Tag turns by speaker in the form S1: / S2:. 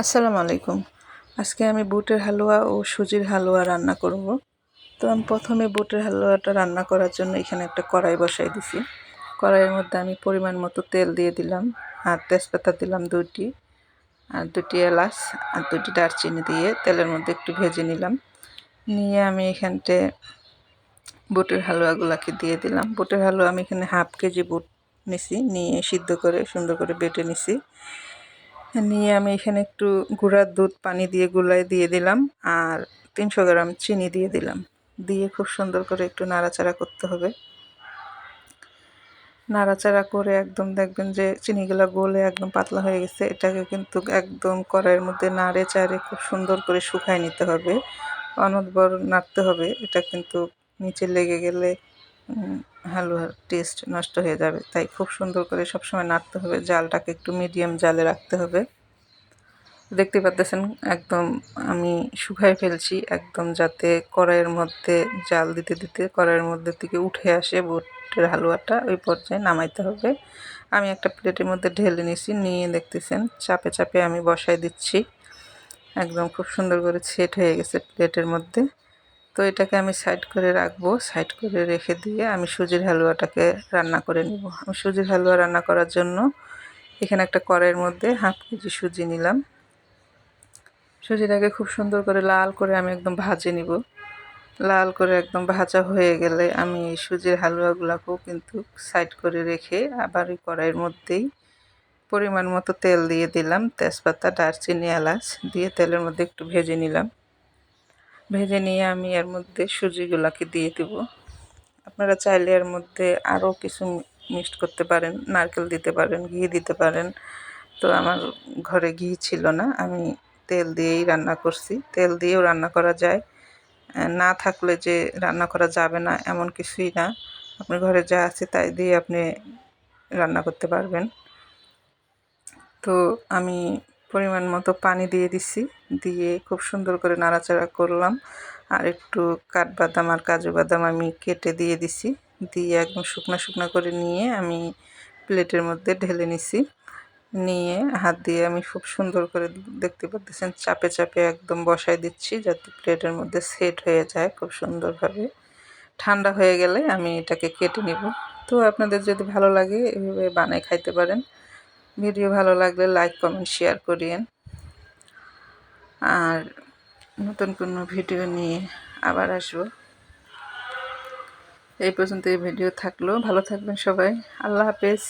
S1: আসসালামু আলাইকুম। আজকে আমি বুটের হালুয়া ও সুজির হালুয়া রান্না করব। তো আমি প্রথমে বুটের হালুয়াটা রান্না করার জন্য এখানে একটা কড়াই বসাই দিছি। কড়াইয়ের মধ্যে আমি পরিমাণ মতো তেল দিয়ে দিলাম আর তেজপাতা দিলাম দুটি আর দুটি এলাচ, আর দুটি দারচিনি দিয়ে তেলের মধ্যে একটু ভেজে নিলাম। নিয়ে আমি এখানটে বুটের হালুয়াগুলোকে দিয়ে দিলাম। বুটের হালুয়া আমি এখানে হাফ কেজি বুট নিছি। নিয়ে সিদ্ধ করে, সুন্দর করে বেটে নিছি। নিয়ে আমি এখানে একটু গুঁড়ার দুধ পানি দিয়ে গুলায় দিয়ে দিলাম আর তিনশো গ্রাম চিনি দিয়ে দিলাম। দিয়ে খুব সুন্দর করে একটু নাড়াচাড়া করতে হবে। নাড়াচাড়া করে একদম দেখবেন যে চিনিগুলো গলে একদম পাতলা হয়ে গেছে। এটাকে কিন্তু একদম কড়াইয়ের মধ্যে নাড়ে চাড়ে খুব সুন্দর করে শুকায় নিতে হবে। অনদবর নাড়তে হবে। এটা কিন্তু নিচে লেগে গেলে হালুয়ার টেস্ট নষ্ট হয়ে যাবে। তাই খুব সুন্দর করে সবসময় নাড়তে হবে। জালটাকে একটু মিডিয়াম জালে রাখতে হবে। দেখতে পাচ্ছেন, একদম আমি শুকাই ফেলছি। একদম যাতে কড়াইয়ের মধ্যে জাল দিতে দিতে কড়াইয়ের মধ্যে থেকে উঠে আসে বুটের হালুয়াটা, ওই পর্যায়ে নামাইতে হবে। আমি একটা প্লেটের মধ্যে ঢেলে নিছি, নিয়ে দেখতেছেন, চাপে চাপে আমি বসাই দিচ্ছি। একদম খুব সুন্দর করে সেট হয়ে গেছে প্লেটের মধ্যে। তো এটাকে আমি সাইড করে রাখব। সাইড করে রেখে দিয়ে আমি সুজির হালুয়াটাকে রান্না করে নিব। আমি সুজির হালুয়া রান্না করার জন্য এখানে একটা কড়াইয়ের মধ্যে হাফ কেজি সুজি নিলাম। সুজিটাকে খুব সুন্দর করে লাল করে আমি একদম ভাজে নিব। লাল করে একদম ভাজা হয়ে গেলে আমি এই সুজির হালুয়াগুলোকেও কিন্তু সাইড করে রেখে আবার ওই কড়াইয়ের মধ্যেই পরিমাণ মতো তেল দিয়ে দিলাম। তেজপাতা, দারচিনি, এলাচ দিয়ে তেলের মধ্যে একটু ভেজে নিলাম। ভেজে নিয়ে আমি এর মধ্যে সুজিগুলাকে দিয়ে দেব। আপনারা চাইলে এর মধ্যে আরও কিছু মিক্সড করতে পারেন, নারকেল দিতে পারেন, ঘি দিতে পারেন। তো আমার ঘরে ঘি ছিল না, আমি তেল দিয়েই রান্না করছি। তেল দিয়েও রান্না করা যায়। না থাকলে যে রান্না করা যাবে না এমন কিছুই না। আপনার ঘরে যা আছে তাই দিয়ে আপনি রান্না করতে পারবেন। তো আমি পরিমাণ মতো পানি দিয়ে দিছি। দিয়ে খুব সুন্দর করে নাড়াচাড়া করলাম। আর একটু কাঠবাদাম আর কাজু বাদাম আমি কেটে দিয়ে দিছি। দিয়ে একদম শুকনো শুকনো করে নিয়ে আমি প্লেটের মধ্যে ঢেলে নিছি। নিয়ে হাত দিয়ে আমি খুব সুন্দর করে দেখতে পাচ্ছেন, চাপে চাপে একদম বসাই দিচ্ছি যাতে প্লেটের মধ্যে সেট হয়ে যায় খুব সুন্দরভাবে। ঠান্ডা হয়ে গেলে আমি এটাকে কেটে নিব। তো আপনাদের যদি ভালো লাগে এভাবে বানাই খাইতে পারেন। ভিডিও ভালো লাগলে লাইক কমেন্ট শেয়ার করিয়েন। আর নতুন কোনো ভিডিও নিয়ে আবার আসব। এই পর্যন্ত এই ভিডিও থাকল। ভালো থাকবেন সবাই। আল্লাহ হাফেজ।